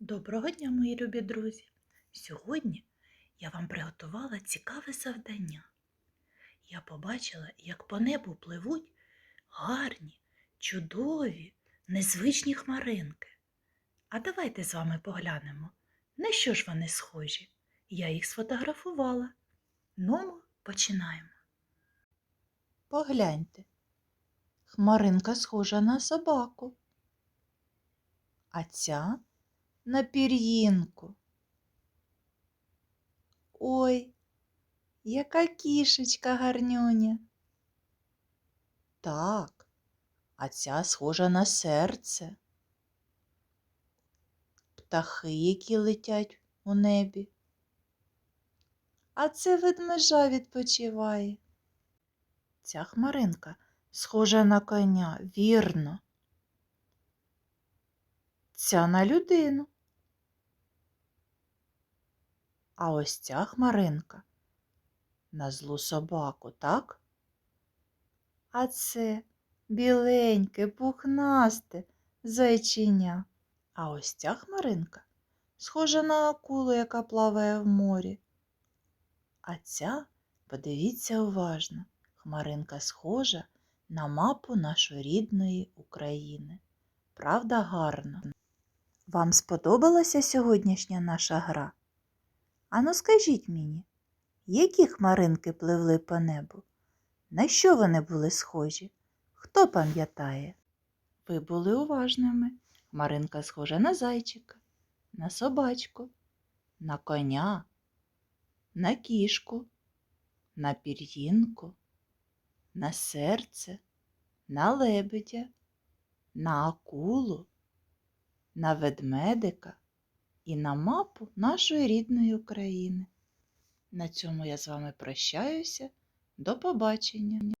Доброго дня, мої любі друзі! Сьогодні я вам приготувала цікаве завдання. Я побачила, як по небу пливуть гарні, чудові, незвичні хмаринки. А давайте з вами поглянемо, на що ж вони схожі. Я їх сфотографувала. Ну, починаємо. Погляньте, хмаринка схожа на собаку, а ця на пір'їнку. Ой, яка кішечка гарнюня. Так, а ця схожа на серце. Птахи, які летять у небі. А це ведмежа відпочиває. Ця хмаринка схожа на коня, вірно. Ця на людину. А ось ця хмаринка на злу собаку, так? А це біленьке, пухнасте зайчиня. А ось ця хмаринка схожа на акулу, яка плаває в морі. А ця, подивіться уважно, хмаринка схожа на мапу нашої рідної України. Правда, гарно? Вам сподобалася сьогоднішня наша гра? Ану скажіть мені, які хмаринки пливли по небу? На що вони були схожі? Хто пам'ятає? Ви були уважними. Хмаринка схожа на зайчика, на собачку, на коня, на кішку, на пір'їнку, на серце, на лебедя, на акулу, на ведмедика і на мапу нашої рідної України. На цьому я з вами прощаюся. До побачення!